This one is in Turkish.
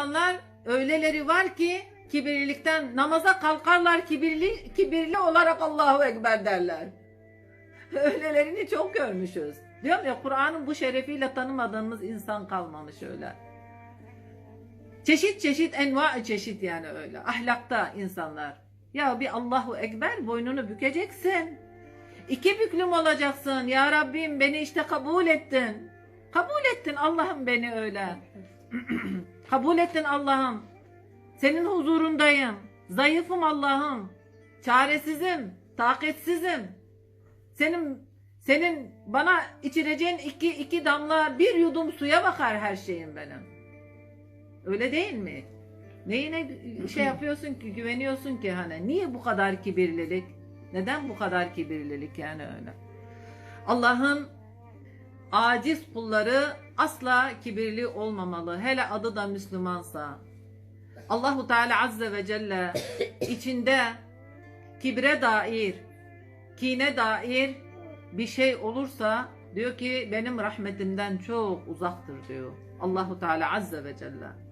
insanlar öyleleri var ki kibirlilikten namaza kalkarlar kibirli kibirli olarak Allahu Ekber derler. Öylelerini çok görmüşüz. Diyorum ya Kur'an'ın bu şerefiyle tanımadığımız insan kalmamış öyle. Çeşit çeşit enva çeşit yani öyle. Ahlakta insanlar. Ya bir Allahu Ekber boynunu bükeceksin. İki büklüm olacaksın. Ya Rabbim beni işte kabul ettin. Kabul ettin Allah'ım beni öyle. kabul ettin Allah'ım. Senin huzurundayım. Zayıfım Allah'ım. Çaresizim. Taketsizim. Senin senin bana içireceğin iki, iki damla bir yudum suya bakar her şeyim benim. Öyle değil mi? Neyine şey yapıyorsun ki, güveniyorsun ki hani? Niye bu kadar kibirlilik? Neden bu kadar kibirlilik yani öyle? Allah'ın aciz kulları asla kibirli olmamalı. Hele adı da Müslümansa. Allahu Teala Azze ve Celle içinde kibre dair, kine dair bir şey olursa diyor ki benim rahmetimden çok uzaktır diyor. Allahu Teala Azze ve Celle.